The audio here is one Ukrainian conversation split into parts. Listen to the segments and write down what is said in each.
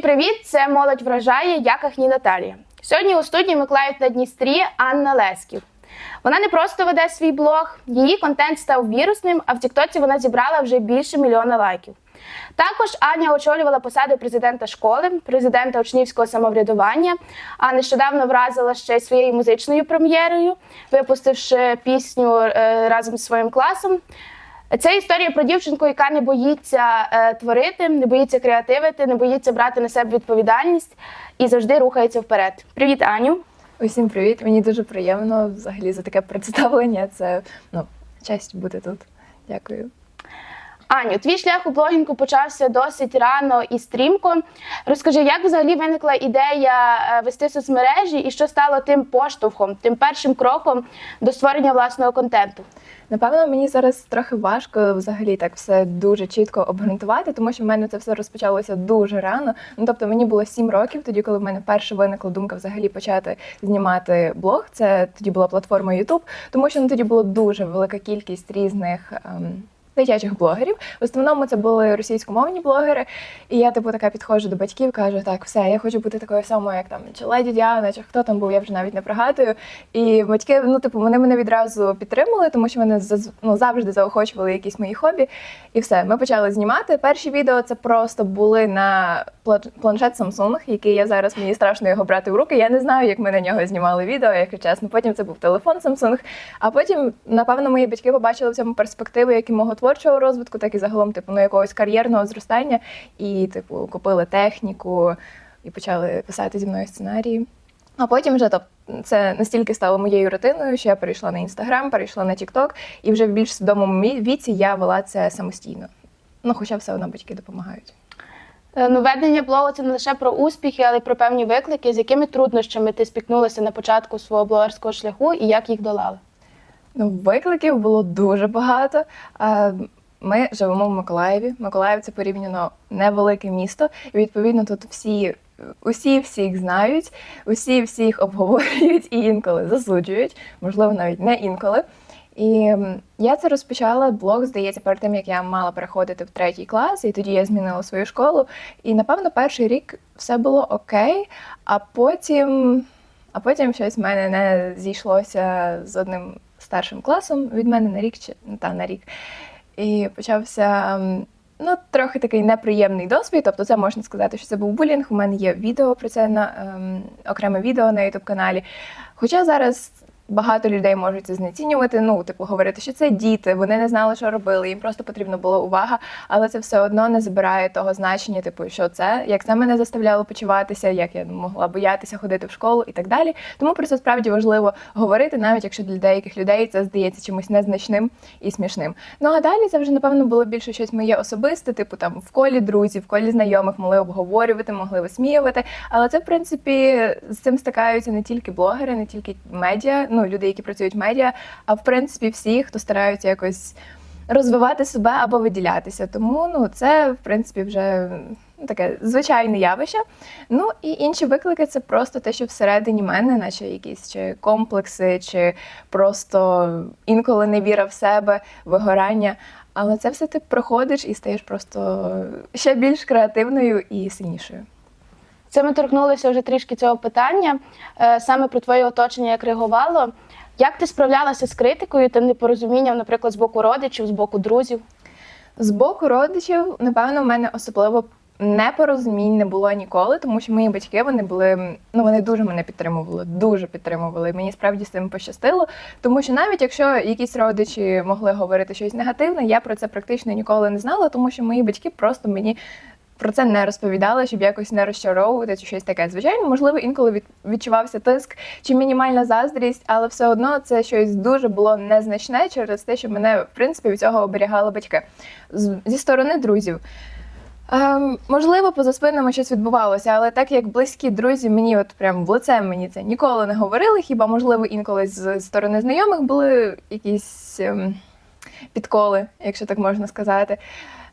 Всім привіт! Це молодь вражає, я Кахні Наталія. Сьогодні у студії Миколаїв на Дністрі Анна Лесків. Вона не просто веде свій блог, її контент став вірусним, а в Тіктоці вона зібрала вже більше мільйона лайків. Також Аня очолювала посади президента школи, президента учнівського самоврядування, а нещодавно вразила ще своєю музичною прем'єрою, випустивши пісню е, разом з своїм класом. Це історія про дівчинку, яка не боїться е, творити, не боїться креативити, не боїться брати на себе відповідальність і завжди рухається вперед. Привіт, Аню! Усім привіт! Мені дуже приємно взагалі за таке представлення. Це ну, честь бути тут. Дякую. Аню, твій шлях у блогінгу почався досить рано і стрімко. Розкажи, як взагалі виникла ідея е, вести соцмережі і що стало тим поштовхом, тим першим кроком до створення власного контенту? Напевно, мені зараз трохи важко взагалі так все дуже чітко обґрунтувати, тому що в мене це все розпочалося дуже рано. Ну тобто мені було сім років, тоді, коли в мене вперше виникла думка взагалі почати знімати блог. Це тоді була платформа YouTube, тому що ну, тоді була дуже велика кількість різних. Ем, Дитячих блогерів. В основному це були російськомовні блогери. І я, типу, така підходжу до батьків, кажу, так, все, я хочу бути такою самою, як там чи леді Діана, чи хто там був, я вже навіть не пригадую. І батьки, ну, типу, вони мене відразу підтримали, тому що вони ну, завжди заохочували якісь мої хобі. І все, ми почали знімати. Перші відео це просто були на планшет Samsung, який я зараз мені страшно його брати в руки. Я не знаю, як ми на нього знімали відео, якщо чесно. Потім це був телефон Samsung. А потім, напевно, мої батьки побачили в цьому перспективи як і мого творчого розвитку, так і загалом, типу, ну, якогось кар'єрного зростання. І, типу, купили техніку і почали писати зі мною сценарії. А потім вже тобто, це настільки стало моєю рутиною, що я перейшла на інстаграм, перейшла на Тікток, і вже в більш свідомому віці я вела це самостійно. Ну, хоча все одно батьки допомагають. Е, Ну, ведення блогу це не лише про успіхи, але й про певні виклики, з якими труднощами ти спікнулася на початку свого блогерського шляху і як їх долала. Ну, викликів було дуже багато. Ми живемо в Миколаєві. Миколаїв це порівняно невелике місто. І відповідно тут всі. Усі всіх знають, усі всіх обговорюють і інколи засуджують, можливо, навіть не інколи. І я це розпочала блог, здається, перед тим як я мала переходити в третій клас, і тоді я змінила свою школу. І напевно перший рік все було окей, а потім, а потім щось в мене не зійшлося з одним старшим класом від мене на рік чи та на рік. І почався ну, трохи такий неприємний досвід. Тобто, це можна сказати, що це був булінг. У мене є відео про це на ем, окреме відео на youtube каналі. Хоча зараз. Багато людей можуть це знецінювати, ну, типу, говорити, що це діти, вони не знали, що робили, їм просто потрібна була увага, але це все одно не забирає того значення, типу, що це, як це мене заставляло почуватися, як я могла боятися ходити в школу і так далі. Тому про це справді важливо говорити, навіть якщо для деяких людей це здається чимось незначним і смішним. Ну а далі це вже напевно було більше щось моє особисте, типу там в колі друзів, в колі знайомих могли обговорювати, могли висміювати. Але це, в принципі, з цим стикаються не тільки блогери, не тільки медіа, ну люди, які працюють в медіа, а в принципі всі, хто стараються якось розвивати себе або виділятися. Тому ну це в принципі вже ну, таке звичайне явище. Ну і інші виклики це просто те, що всередині мене, наче якісь чи комплекси, чи просто інколи не віра в себе, вигорання. Але це все ти проходиш і стаєш просто ще більш креативною і сильнішою. Це ми торкнулися вже трішки цього питання, е, саме про твоє оточення, як реагувало. Як ти справлялася з критикою та непорозумінням, наприклад, з боку родичів, з боку друзів? З боку родичів, напевно, в мене особливо непорозумінь не було ніколи, тому що мої батьки вони були ну вони дуже мене підтримували, дуже підтримували. Мені справді з цим пощастило, тому що навіть якщо якісь родичі могли говорити щось негативне, я про це практично ніколи не знала, тому що мої батьки просто мені. Про це не розповідали, щоб якось не розчаровувати чи щось таке. Звичайно, можливо, інколи відчувався тиск чи мінімальна заздрість, але все одно це щось дуже було незначне через те, що мене в принципі від цього оберігали батьки. Зі сторони друзів. Ем, можливо, поза спинами щось відбувалося, але так як близькі друзі мені, от прям в лице мені це ніколи не говорили. Хіба можливо інколи з сторони знайомих були якісь ем, підколи, якщо так можна сказати.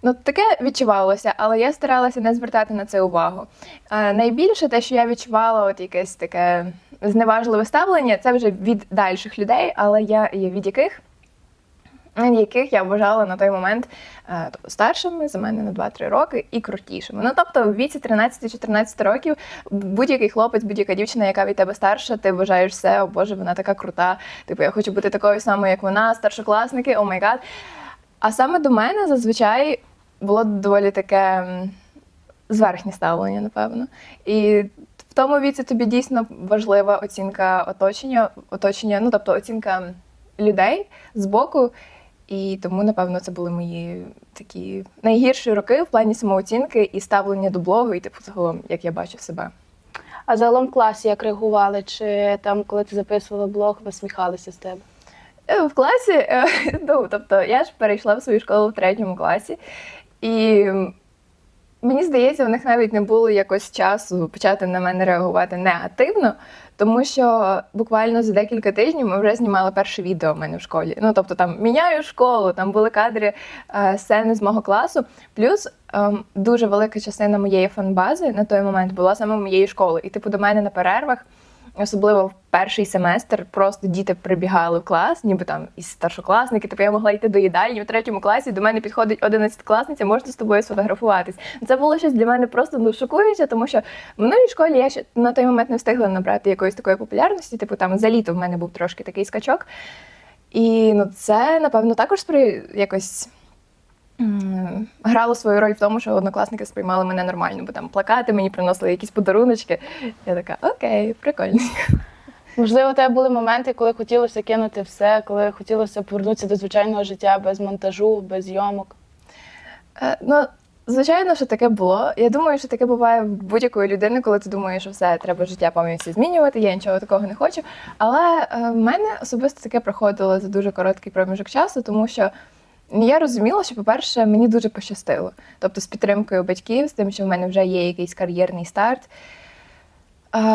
Ну, таке відчувалося, але я старалася не звертати на це увагу. Е, найбільше те, що я відчувала, от якесь таке зневажливе ставлення, це вже від дальших людей, але я від яких яких я вважала на той момент е, тобто старшими за мене на 2-3 роки і крутішими. Ну тобто в віці 13-14 років будь-який хлопець, будь-яка дівчина, яка від тебе старша, ти вважаєш все, о Боже, вона така крута. Типу, я хочу бути такою самою, як вона, старшокласники, о май гад. А саме до мене зазвичай було доволі таке зверхнє ставлення, напевно. І в тому віці тобі дійсно важлива оцінка оточення, оточення, ну тобто оцінка людей з боку. І тому, напевно, це були мої такі найгірші роки в плані самооцінки і ставлення до блогу, і типу загалом, як я бачу себе. А загалом в класі як реагували? Чи там, коли ти записувала блог, висміхалися з тебе? Е, В класі, е, ну тобто, я ж перейшла в свою школу в третьому класі, і мені здається, в них навіть не було якось часу почати на мене реагувати негативно, тому що буквально за декілька тижнів ми вже знімали перше відео в мене в школі. Ну тобто там міняю школу, там були кадри е, сцени з мого класу. Плюс ем, дуже велика частина моєї фанбази на той момент була саме моєї школи. І типу до мене на перервах Особливо в перший семестр просто діти прибігали в клас, ніби там із старшокласники. Типу я могла йти до їдальні в третьому класі. До мене підходить одинадцятикласниця, можна з тобою сфотографуватись. Це було щось для мене просто ну, шокуюче, тому що в минулій школі я ще на той момент не встигла набрати якоїсь такої популярності. Типу там за літо в мене був трошки такий скачок. І ну, це, напевно, також спри... якось. Грало свою роль в тому, що однокласники сприймали мене нормально, бо там плакати мені приносили якісь подаруночки. Я така, окей, прикольно. Можливо, у тебе були моменти, коли хотілося кинути все, коли хотілося повернутися до звичайного життя без монтажу, без зйомок. Е, Ну, звичайно, що таке було. Я думаю, що таке буває в будь-якої людини, коли ти думаєш, що все, треба життя повністю змінювати, я нічого такого не хочу. Але е, в мене особисто таке проходило за дуже короткий проміжок часу, тому що я розуміла, що, по-перше, мені дуже пощастило. Тобто з підтримкою батьків, з тим, що в мене вже є якийсь кар'єрний старт,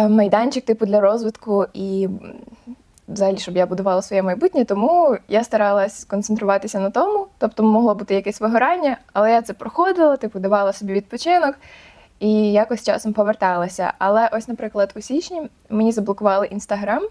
майданчик типу для розвитку і взагалі, щоб я будувала своє майбутнє. Тому я старалась концентруватися на тому. Тобто могло бути якесь вигорання, але я це проходила, типу, давала собі відпочинок і якось часом поверталася. Але ось, наприклад, у січні мені заблокували інстаграм.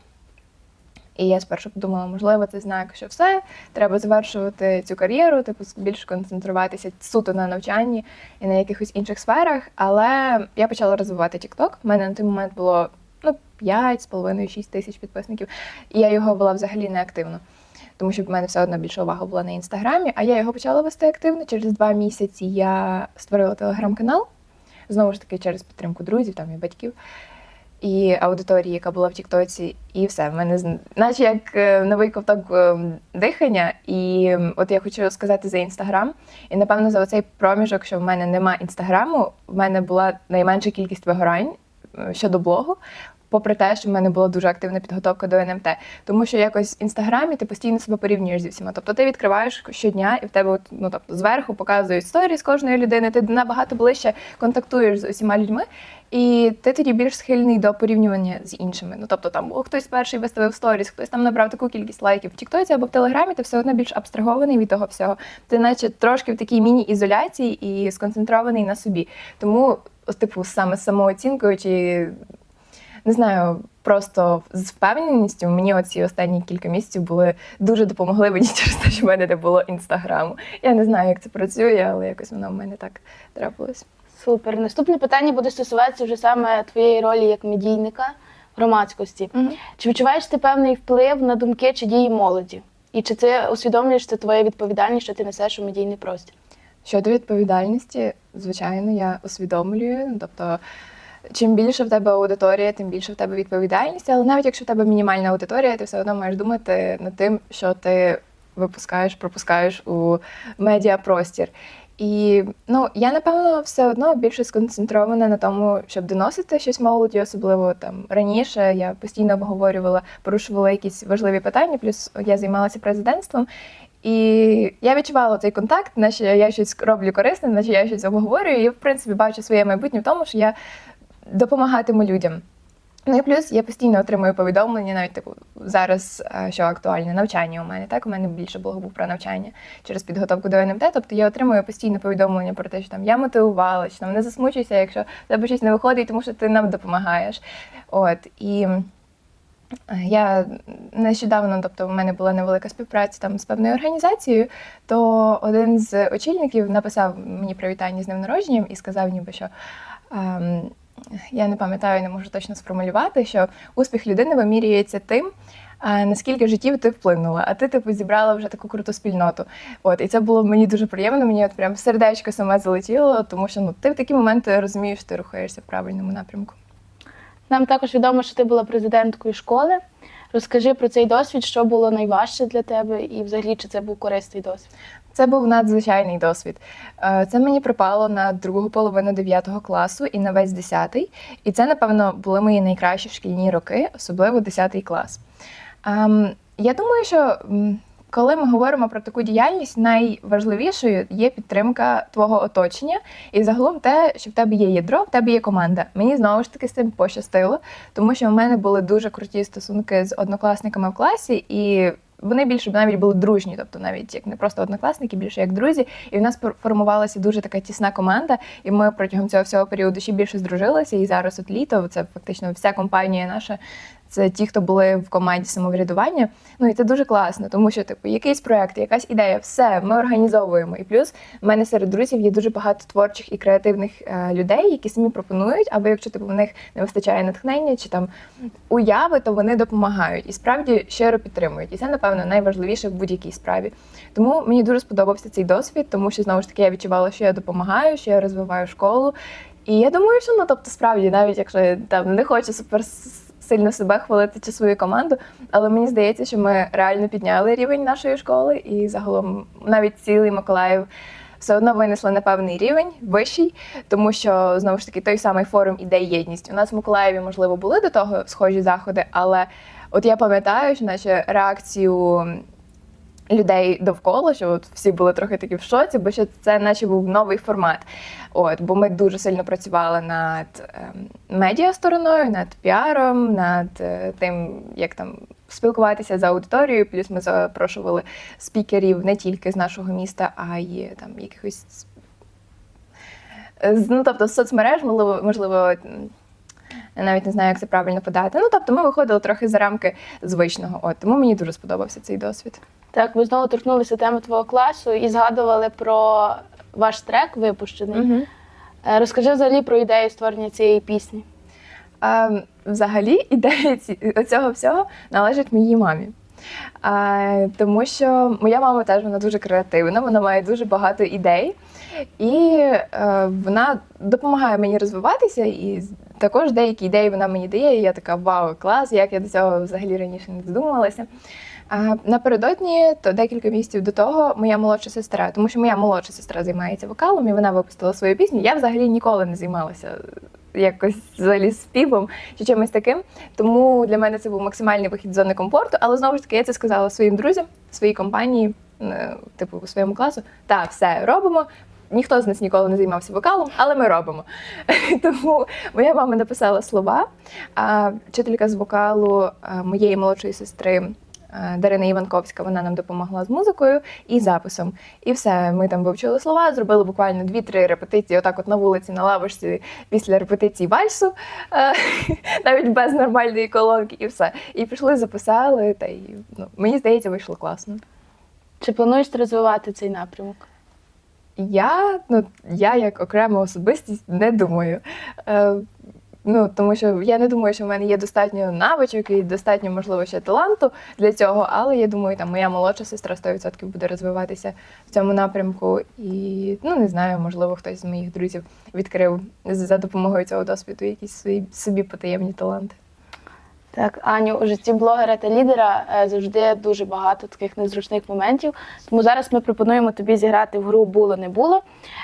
І я спершу подумала, можливо, це знак, що все, треба завершувати цю кар'єру, типу більше концентруватися суто на навчанні і на якихось інших сферах. Але я почала розвивати TikTok. У мене на той момент було ну, 5,5-6 тисяч підписників, і я його вела взагалі не активно. Тому що в мене все одно більше увага була на інстаграмі, а я його почала вести активно. Через два місяці я створила телеграм-канал, знову ж таки, через підтримку друзів там і батьків і аудиторії, яка була в Тіктоці, і все. В мене наче як е, новий ковток е, дихання. І от я хочу сказати за інстаграм. І напевно за оцей проміжок, що в мене нема інстаграму, в мене була найменша кількість вигорань е, щодо блогу. Попри те, що в мене була дуже активна підготовка до НМТ, тому що якось в інстаграмі ти постійно себе порівнюєш зі всіма. Тобто ти відкриваєш щодня, і в тебе ну тобто зверху показують сторіс кожної людини. Ти набагато ближче контактуєш з усіма людьми, і ти тоді більш схильний до порівнювання з іншими. Ну тобто там о, хтось перший виставив сторіс, хтось там набрав таку кількість лайків в Тіктоці або в Телеграмі, ти все одно більш абстрагований від того всього. Ти наче трошки в такій міні-ізоляції і сконцентрований на собі. Тому, типу, саме самооцінкою чи не знаю, просто з впевненістю мені оці останні кілька місяців були дуже допомогли мені через те, що в мене не було інстаграму. Я не знаю, як це працює, але якось воно в мене так трапилось. Супер. Наступне питання буде стосуватися вже саме твоєї ролі як медійника громадськості. Чи відчуваєш ти певний вплив на думки чи дії молоді? І чи ти усвідомлюєш це твоя відповідальність, що ти несеш у медійний простір? Щодо відповідальності, звичайно, я усвідомлюю. Тобто, чим більше в тебе аудиторія, тим більше в тебе відповідальність. Але навіть якщо в тебе мінімальна аудиторія, ти все одно маєш думати над тим, що ти випускаєш, пропускаєш у медіапростір. І ну, я напевно все одно більше сконцентрована на тому, щоб доносити щось молоді, особливо там раніше. Я постійно обговорювала, порушувала якісь важливі питання. Плюс я займалася президентством. І я відчувала цей контакт, наче я щось роблю корисне, наче я щось обговорюю. І в принципі бачу своє майбутнє в тому, що я допомагатиму людям. Ну і плюс я постійно отримую повідомлення, навіть типу зараз, е, що актуальне навчання у мене. Так, у мене більше блогу був про навчання через підготовку до НМТ. Тобто я отримую постійно повідомлення про те, що там я мотивувала, що там не засмучуйся, якщо тебе щось не виходить, тому що ти нам допомагаєш. От і Я нещодавно, тобто, в мене була невелика співпраця там з певною організацією, то один з очільників написав мені привітання з днем народженням і сказав, ніби що. ем, я не пам'ятаю, не можу точно сформулювати, що успіх людини вимірюється тим, а, наскільки життів ти вплинула, а ти типу зібрала вже таку круту спільноту. От і це було мені дуже приємно. Мені от прям сердечко саме залетіло, тому що ну ти в такі моменти розумієш, ти рухаєшся в правильному напрямку. Нам також відомо, що ти була президенткою школи. Розкажи про цей досвід, що було найважче для тебе, і взагалі чи це був корисний досвід. Це був надзвичайний досвід. Е, Це мені припало на другу половину 9 класу і на весь 10. І це, напевно, були мої найкращі шкільні роки, особливо 10 клас. Ем, Я думаю, що коли ми говоримо про таку діяльність, найважливішою є підтримка твого оточення, і загалом те, що в тебе є ядро, в тебе є команда. Мені знову ж таки з цим пощастило, тому що в мене були дуже круті стосунки з однокласниками в класі, і вони більше навіть були дружні, тобто навіть як не просто однокласники, більше як друзі. І в нас формувалася дуже така тісна команда, і ми протягом цього всього періоду ще більше здружилися. І зараз от літо це фактично вся компанія наша. Це ті, хто були в команді самоврядування. Ну і це дуже класно, тому що типу якийсь проект, якась ідея, все ми організовуємо. І плюс в мене серед друзів є дуже багато творчих і креативних е, людей, які самі пропонують, або якщо типу в них не вистачає натхнення чи там уяви, то вони допомагають і справді щиро підтримують. І це, напевно, найважливіше в будь-якій справі. Тому мені дуже сподобався цей досвід, тому що знову ж таки я відчувала, що я допомагаю, що я розвиваю школу. І я думаю, що ну тобто, справді, навіть якщо я там не хочу супер сильно себе хвалити чи свою команду, але мені здається, що ми реально підняли рівень нашої школи, і загалом навіть цілий Миколаїв. Все одно винесли на певний рівень вищий, тому що знову ж таки той самий форум ідей єдність. У нас в Миколаєві можливо були до того схожі заходи, але от я пам'ятаю, що наче реакцію людей довкола, що от всі були трохи такі в шоці, бо що це наче був новий формат. От, бо ми дуже сильно працювали над ем, медіа стороною, над піаром, над е, тим, як там спілкуватися з аудиторією. Плюс ми запрошували спікерів не тільки з нашого міста, а й там якихось е, ну, тобто з соцмереж, можливо. Я навіть не знаю, як це правильно подати. Ну, тобто, ми виходили трохи за рамки звичного. От тому мені дуже сподобався цей досвід. Так, ви знову торкнулися теми твого класу і згадували про ваш трек випущений. Е, Розкажи взагалі про ідею створення цієї пісні. А, взагалі, ідея цього всього належить моїй мамі. А, тому що моя мама теж вона дуже креативна, вона має дуже багато ідей, і е, вона допомагає мені розвиватися. І також деякі ідеї вона мені дає. І я така вау, клас, як я до цього взагалі раніше не додумалася. Напередодні, то декілька місяців до того, моя молодша сестра, тому що моя молодша сестра займається вокалом, і вона випустила свою пісню. Я взагалі ніколи не займалася якось взагалі співом чи чимось таким. Тому для мене це був максимальний вихід з зони комфорту. Але знову ж таки, я це сказала своїм друзям, своїй компанії, е, типу своєму класу. Так, все робимо. Ніхто з нас ніколи не займався вокалом, але ми робимо. Тому моя мама написала слова. А вчителька з вокалу е, моєї молодшої сестри. Е, Дарина Іванковська, вона нам допомогла з музикою і записом. І все, ми там вивчили слова, зробили буквально дві-три репетиції, отак от на вулиці, на лавочці після репетиції вальсу, е, навіть без нормальної колонки, і все. І пішли, записали, та й ну, мені здається, вийшло класно. Чи плануєш ти розвивати цей напрямок? Я, ну, я як окрема особистість не думаю. Е, ну, тому що я не думаю, що в мене є достатньо навичок і достатньо, можливо, ще таланту для цього, але я думаю, там моя молодша сестра 100% буде розвиватися в цьому напрямку. І ну не знаю, можливо, хтось з моїх друзів відкрив за допомогою цього досвіду якісь свої собі потаємні таланти. Так, Аню, у житті блогера та лідера е, завжди дуже багато таких незручних моментів. Тому зараз ми пропонуємо тобі зіграти в гру Було не було,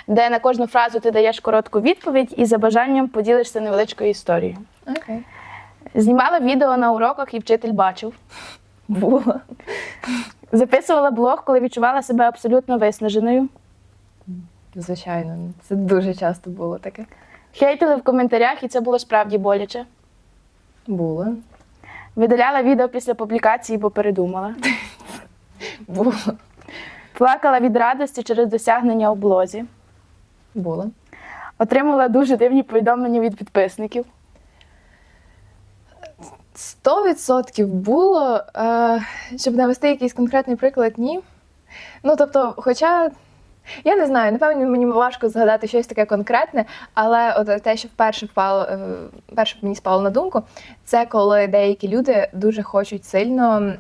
де на кожну фразу ти даєш коротку відповідь і за бажанням поділишся невеличкою історією. Окей. Знімала відео на уроках і вчитель бачив. Було. Записувала блог, коли відчувала себе абсолютно виснаженою. Звичайно, це дуже часто було таке. Хейтили в коментарях, і це було справді боляче. Було. Видаляла відео після публікації, бо передумала. Було. Плакала від радості через досягнення у блозі. Було. Отримала дуже дивні повідомлення від підписників. 100% було, е, щоб навести якийсь конкретний приклад, ні. Ну, тобто, хоча. Я не знаю, напевно, мені важко згадати щось таке конкретне, але от те, що вперше впало, е, перше мені спало на думку, це коли деякі люди дуже хочуть сильно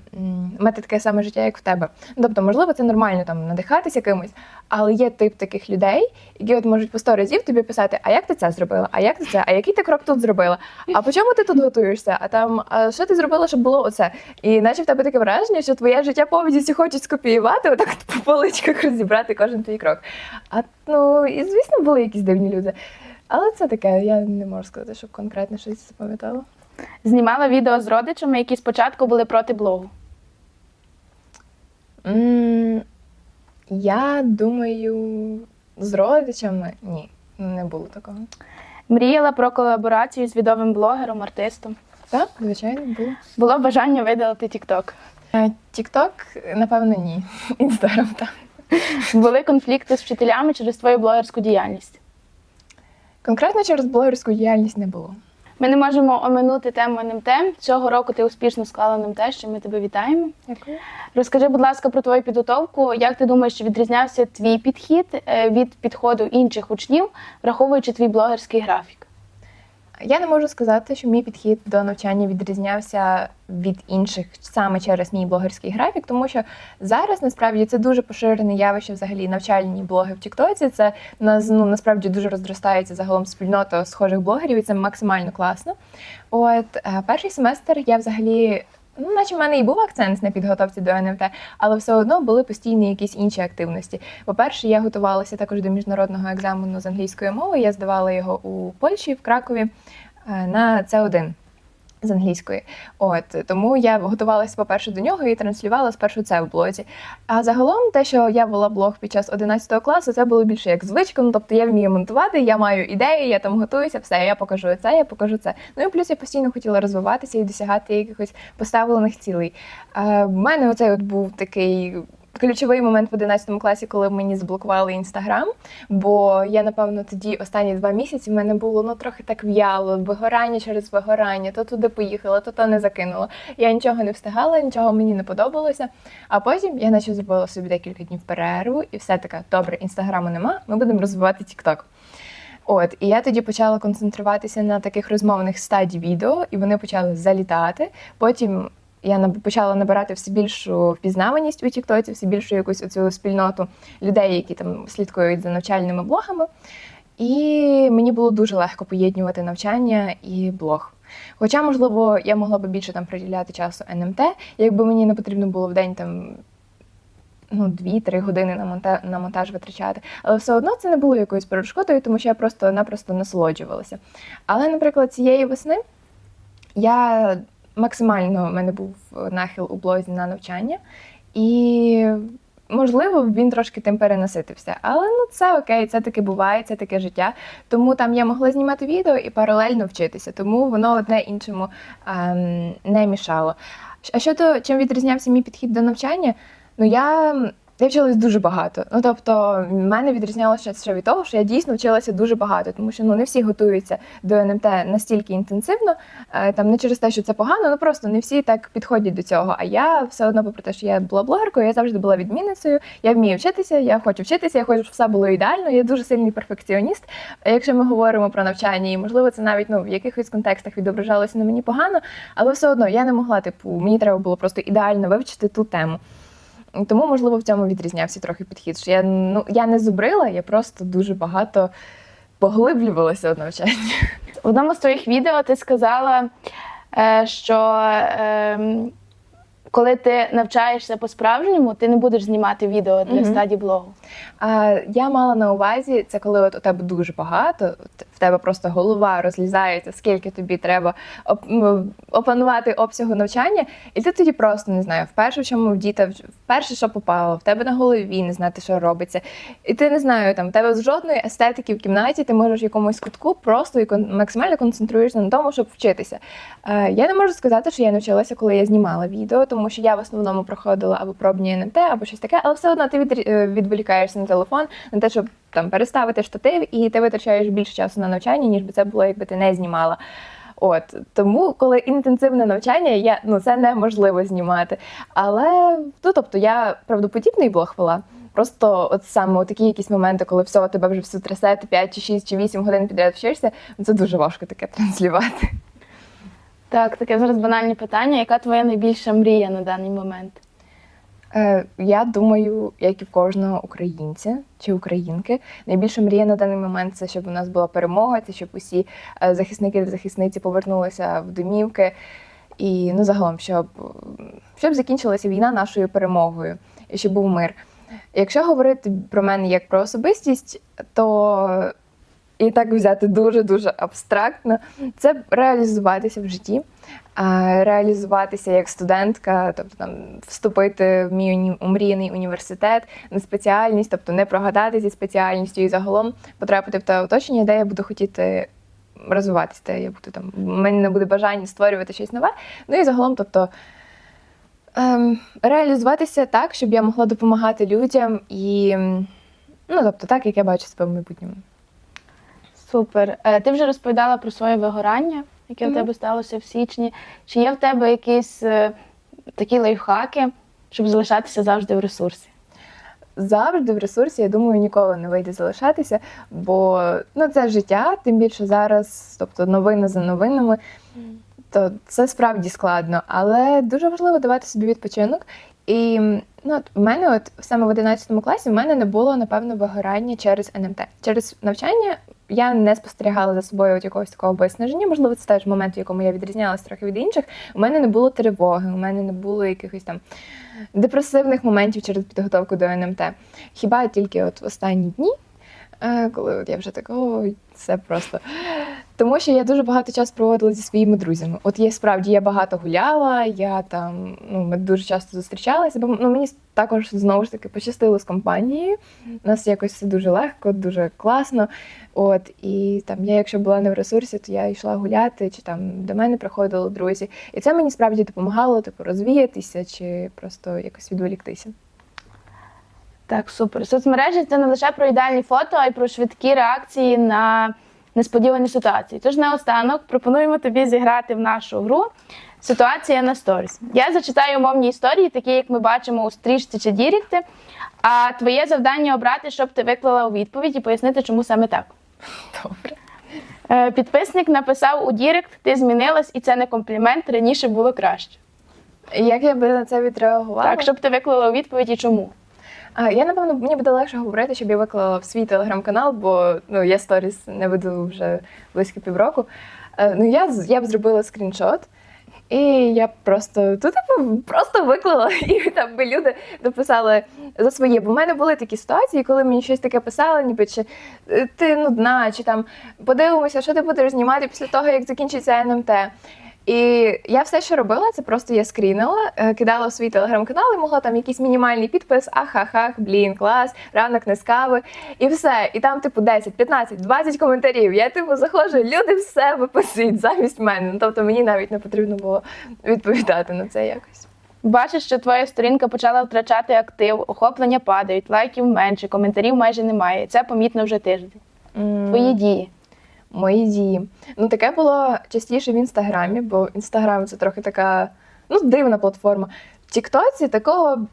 мати таке саме життя, як в тебе. Тобто, можливо, це нормально там надихатися кимось, але є тип таких людей, які от можуть по сто разів тобі писати: А як ти це зробила? А як ти це? А який ти крок тут зробила? А по чому ти тут готуєшся? А там а що ти зробила, щоб було оце? І наче в тебе таке враження, що твоє життя повністю хочуть скопіювати, отак от по поличках розібрати кожен твій крок. А ну і звісно були якісь дивні люди. Але це таке, я не можу сказати, щоб конкретно щось запам'ятала. Знімала відео з родичами, які спочатку були проти блогу. М, Я думаю, з родичами ні, не було такого. Мріяла про колаборацію з відомим блогером, артистом. Так, звичайно, було. Було бажання видалити TikTok. Тікток, напевно, ні. Інстаграм, так. Були конфлікти з вчителями через твою блогерську діяльність. Конкретно через блогерську діяльність не було. Ми не можемо оминути тему НМТ. Цього року ти успішно склала НМТ, що ми тебе вітаємо. Дякую. Розкажи, будь ласка, про твою підготовку. Як ти думаєш, чи відрізнявся твій підхід е, від підходу інших учнів, враховуючи твій блогерський графік? Я не можу сказати, що мій підхід до навчання відрізнявся від інших саме через мій блогерський графік, тому що зараз насправді це дуже поширене явище взагалі навчальні блоги в Тіктоці. Це нас ну насправді дуже розростається загалом спільнота схожих блогерів, і це максимально класно. От е, перший семестр я взагалі. Ну, наче в мене і був акцент на підготовці до НМТ, але все одно були постійні якісь інші активності. По-перше, я готувалася також до міжнародного екзамену з англійської мови. Я здавала його у Польщі, в Кракові е, на С1 з англійської. От тому я готувалася, по-перше, до нього і транслювала спершу це в блозі. А загалом, те, що я вела блог під час 11 класу, це було більше як звичка. Ну тобто я вмію монтувати, я маю ідеї, я там готуюся, все, я покажу це, я покажу це. Ну і плюс я постійно хотіла розвиватися і досягати якихось поставлених цілей. Е, в мене оцей от був такий. Ключовий момент в 11 класі, коли мені заблокували інстаграм, бо я, напевно, тоді останні два місяці в мене було ну трохи так в'яло, вигорання через вигорання, то туди поїхала, то то не закинула. Я нічого не встигала, нічого мені не подобалося. А потім я наче зробила собі декілька днів перерву, і все таке, добре, інстаграму нема, ми будемо розвивати TikTok. От, і я тоді почала концентруватися на таких розмовних стадій відео, і вони почали залітати. Потім я почала набирати все більшу впізнаваність у Тіктоці, все більшу якусь оцю спільноту людей, які там слідкують за навчальними блогами. І мені було дуже легко поєднувати навчання і блог. Хоча, можливо, я могла би більше там приділяти часу НМТ, якби мені не потрібно було в день там ну, 2-3 години на монтаж, на монтаж витрачати. Але все одно це не було якоюсь перешкодою, тому що я просто-напросто насолоджувалася. Але, наприклад, цієї весни я максимально в мене був нахил у блозі на навчання, і можливо він трошки тим перенаситився. Але ну це окей, це таке буває, це таке життя. Тому там я могла знімати відео і паралельно вчитися, тому воно одне іншому ем, не мішало. А щодо чим відрізнявся мій підхід до навчання, ну я. Я вчилась дуже багато. Ну тобто, мене відрізнялося ще від того, що я дійсно вчилася дуже багато, тому що ну не всі готуються до НМТ настільки інтенсивно, е, там не через те, що це погано, ну просто не всі так підходять до цього. А я все одно, попри те, що я була блогеркою, я завжди була відмінницею. Я вмію вчитися, я хочу вчитися, я хочу, щоб все було ідеально. Я дуже сильний перфекціоніст. Якщо ми говоримо про навчання, і можливо це навіть ну в якихось контекстах відображалося на мені погано, але все одно я не могла, типу, мені треба було просто ідеально вивчити ту тему. Тому, можливо, в цьому відрізнявся трохи підхід. Що я ну я не зубрила, я просто дуже багато поглиблювалася в навчанні. В одному з твоїх відео ти сказала, е, що ем, коли ти навчаєшся по-справжньому, ти не будеш знімати відео для Мгм. стадії блогу. Я мала на увазі, це коли от у тебе дуже багато, в тебе просто голова розлізається, скільки тобі треба опанувати обсягу навчання, і ти тоді просто не знаю, вперше в чому вдіта, вперше, що попало, в тебе на голові не знати, що робиться. І ти не знаю, там в тебе з жодної естетики в кімнаті, ти можеш в якомусь кутку просто і максимально концентруєшся на тому, щоб вчитися. Е, Я не можу сказати, що я навчилася, коли я знімала відео, тому що я в основному проходила або пробні НМТ, або щось таке, але все одно ти від, е, відволікаєшся на телефон, на те, щоб там переставити штатив, і ти витрачаєш більше часу на навчання, ніж би це було, якби ти не знімала. От тому, коли інтенсивне навчання, я ну це неможливо знімати. Але ну тобто я правдоподібний блог вела. Просто от саме такі якісь моменти, коли все тебе вже все трясе, ти 5 чи 6 чи 8 годин підряд вчишся, ну, це дуже важко таке транслювати. Так, таке зараз банальне питання. Яка твоя найбільша мрія на даний момент? Е, я думаю, як і в кожного українця чи українки, найбільша мрія на даний момент це щоб у нас була перемога, це щоб усі е, захисники та захисниці повернулися в домівки. І ну загалом, щоб, щоб закінчилася війна нашою перемогою і щоб був мир. Якщо говорити про мене як про особистість, то і так взяти дуже-дуже абстрактно, це реалізуватися в житті, реалізуватися як студентка, тобто там вступити в мій умріяний університет на спеціальність, тобто не прогадати зі спеціальністю і загалом потрапити в те оточення, де я буду хотіти розвиватися, де я буду там, в мене не буде бажання створювати щось нове. Ну і загалом, тобто. Ем, реалізуватися так, щоб я могла допомагати людям і, ну, тобто, так, як я бачу себе в майбутньому. Супер. Е, Ти вже розповідала про своє вигорання, яке в Мгм. тебе сталося в січні. Чи є в тебе якісь е, такі лайфхаки, щоб залишатися завжди в ресурсі? завжди в ресурсі, я думаю, ніколи не вийде залишатися, бо ну, це життя, тим більше зараз, тобто новини за новинами, то це справді складно. Але дуже важливо давати собі відпочинок. І ну, от в мене, от саме в 11 класі, в мене не було, напевно, вигорання через НМТ. Через навчання я не спостерігала за собою от якогось такого виснаження. Можливо, це теж момент, в якому я відрізнялася трохи від інших. У мене не було тривоги, у мене не було якихось там депресивних моментів через підготовку до НМТ. Хіба тільки от в останні дні, е, коли от я вже так, ой, це просто. Тому що я дуже багато часу проводила зі своїми друзями. От я справді я багато гуляла, я там ну, ми дуже часто зустрічалися, бо ну, мені також знову ж таки пощастило з компанією. У нас якось все дуже легко, дуже класно. От і там я, якщо була не в ресурсі, то я йшла гуляти, чи там до мене приходили друзі. І це мені справді допомагало типу розвіятися чи просто якось відволіктися. Так, супер. Соцмережі це не лише про ідеальні фото, а й про швидкі реакції на несподівані ситуації. Тож наостанок пропонуємо тобі зіграти в нашу гру Ситуація на сторіс. Я зачитаю умовні історії, такі як ми бачимо у стрічці чи дірікти. А твоє завдання обрати, щоб ти виклала у відповідь і пояснити, чому саме так. Добре. Е, Підписник написав у Дірект, ти змінилась, і це не комплімент, раніше було краще. Як я би на це відреагувала? Так, щоб ти виклала у відповідь і чому. А, я напевно мені буде легше говорити, щоб я виклала в свій телеграм-канал, бо ну я сторіс не веду вже близько півроку. Е, ну я я б зробила скріншот. І я просто тут типу, просто виклала, і там би люди дописали за своє. Бо в мене були такі ситуації, коли мені щось таке писали, ніби чи ти нудна, чи там подивимося, що ти будеш знімати після того, як закінчиться НМТ. І я все, що робила, це просто я скрінила, е, кидала в свій телеграм-канал і могла там якийсь мінімальний підпис, ахахах, блін, клас, ранок не з кави. І все. І там, типу, 10, 15, 20 коментарів. Я типу заходжу, люди все виписують замість мене. Ну, тобто мені навіть не потрібно було відповідати на це якось. Бачиш, що твоя сторінка почала втрачати актив, охоплення падають, лайків менше, коментарів майже немає. Це помітно вже тиждень. Твої дії. Мої дії. Ну, таке було частіше в інстаграмі, бо інстаграм це трохи така ну, дивна платформа. В Тіктоці такого.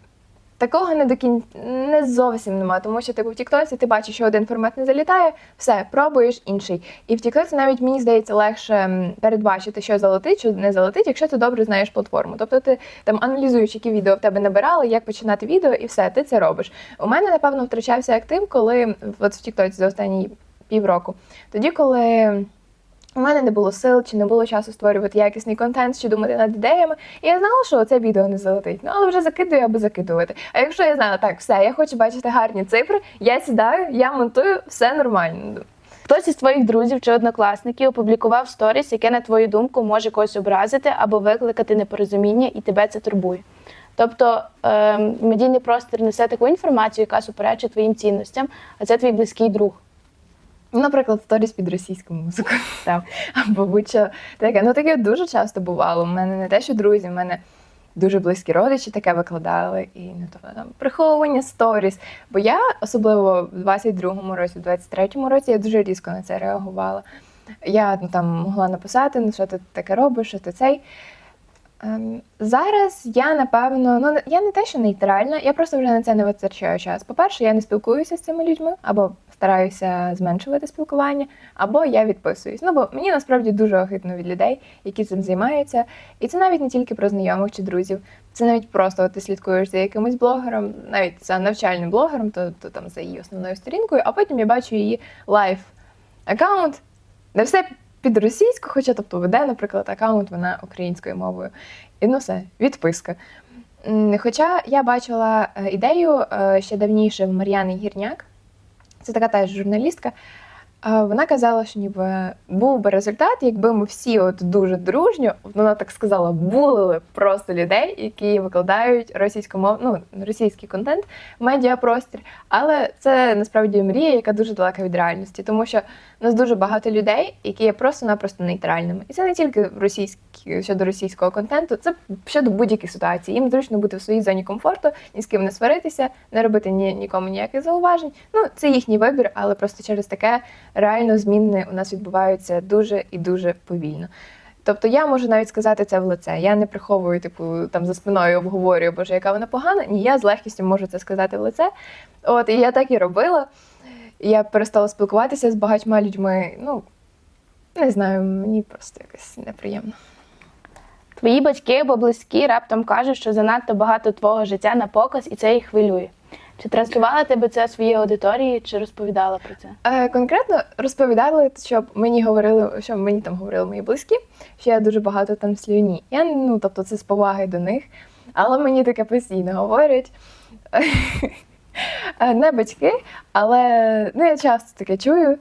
Такого не до кін... не зовсім нема, тому що типу в Тіктоці ти бачиш, що один формат не залітає, все, пробуєш інший. І в Тіктоці навіть мені здається легше передбачити, що залетить, що не залетить, якщо ти добре знаєш платформу. Тобто ти там аналізуєш, які відео в тебе набирали, як починати відео, і все, ти це робиш. У мене, напевно, втрачався актив, коли от в Тіктоці за останні півроку. Тоді, коли у мене не було сил чи не було часу створювати якісний контент чи думати над ідеями, і я знала, що це відео не залетить. Ну але вже закидую, аби закидувати. А якщо я знала, так, все, я хочу бачити гарні цифри, я сідаю, я монтую, все нормально. Хтось із твоїх друзів чи однокласників опублікував сторіс, яке, на твою думку, може когось образити або викликати непорозуміння, і тебе це турбує. Тобто ем, медійний простір несе таку інформацію, яка суперечить твоїм цінностям, а це твій близький друг. Наприклад, сторіс під російську музику. Так. Або будь-що таке. Ну таке дуже часто бувало. У мене не те, що друзі, в мене дуже близькі родичі таке викладали. І ну, тобто, там, приховування сторіс. Бо я, особливо в 22-му році, в 23-му році, я дуже різко на це реагувала. Я ну, там могла написати, ну що ти таке робиш, що ти цей. Ем, зараз я напевно, ну я не те, що нейтральна, я просто вже на це не витрачаю час. По-перше, я не спілкуюся з цими людьми, або стараюся зменшувати спілкування, або я відписуюсь. Ну бо мені насправді дуже огидно від людей, які цим займаються. І це навіть не тільки про знайомих чи друзів. Це навіть просто ти слідкуєш за якимось блогером, навіть за навчальним блогером, то, то там за її основною сторінкою, а потім я бачу її лайф аккаунт, де все під російську, хоча тобто веде, наприклад, аккаунт вона українською мовою. І ну все, відписка. Хоча я бачила е, ідею е, ще давніше в Мар'яни Гірняк, це така теж журналістка. Вона казала, що ніби був би результат, якби ми всі от дуже дружньо, вона так сказала, булили просто людей, які викладають російськомов, ну, російський контент в медіапростір. Але це насправді мрія, яка дуже далека від реальності, тому що у нас дуже багато людей, які є просто-напросто нейтральними. І це не тільки російські щодо російського контенту, це щодо будь-яких ситуацій. Їм зручно бути в своїй зоні комфорту, ні з ким не сваритися, не робити ні, нікому ніяких зауважень. Ну, це їхній вибір, але просто через таке реально зміни у нас відбуваються дуже і дуже повільно. Тобто я можу навіть сказати це в лице. Я не приховую, типу, там за спиною обговорюю, боже, яка вона погана. Ні, я з легкістю можу це сказати в лице. От, і я так і робила. Я перестала спілкуватися з багатьма людьми. Ну, не знаю, мені просто якось неприємно. Твої батьки або близькі раптом кажуть, що занадто багато твого життя на показ, і це їх хвилює. Чи транслювала тебе це своїй аудиторії, чи розповідала про це? Е, конкретно розповідали, щоб мені говорили, що мені там говорили мої близькі, що я дуже багато там слюні. Я ну, тобто, це з поваги до них, але мені таке постійно говорять. Е, Не батьки, але ну, я часто таке чую.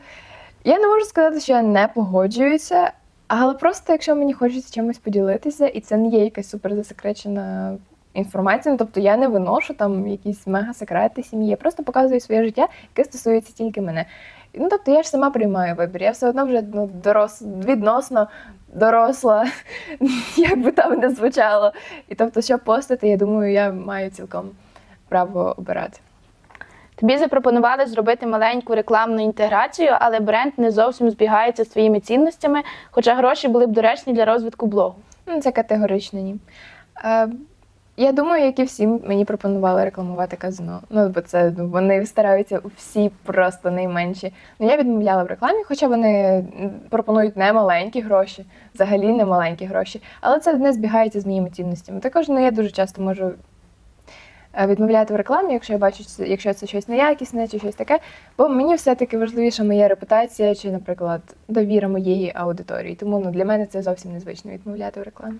Я не можу сказати, що я не погоджуюся, але просто якщо мені хочеться чимось поділитися, і це не є якась супер засекречена інформація, ну, тобто я не виношу там якісь мега секрети сім'ї, я просто показую своє життя, яке стосується тільки мене. Ну, тобто я ж сама приймаю вибір. Я все одно вже ну, дорос, відносно доросла, як би там не звучало. І тобто, щоб постати, я думаю, я маю цілком право обирати. Тобі запропонували зробити маленьку рекламну інтеграцію, але бренд не зовсім збігається з твоїми цінностями, хоча гроші були б доречні для розвитку блогу. Ну, це категорично ні. Я думаю, як і всі мені пропонували рекламувати казино. Ну, бо це ну, вони стараються всі просто найменші. Ну, я відмовляла в рекламі, хоча вони пропонують не маленькі гроші, взагалі не маленькі гроші. Але це не збігається з моїми цінностями. Також ну, я дуже часто можу е, відмовляти в рекламі, якщо я бачу, якщо це щось неякісне чи щось таке. Бо мені все-таки важливіша моя репутація чи, наприклад, довіра моєї аудиторії. Тому ну, для мене це зовсім незвично відмовляти в рекламі.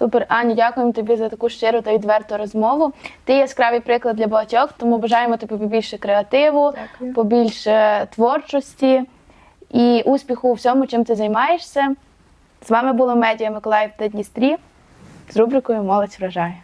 Супер, Аню, дякуємо тобі за таку щиру та відверту розмову. Ти яскравий приклад для багатьох, тому бажаємо тобі побільше креативу, Дякую. побільше творчості і успіху у всьому, чим ти займаєшся. З вами було медіа Миколаїв та Дністрі з рубрикою Молодь вражає.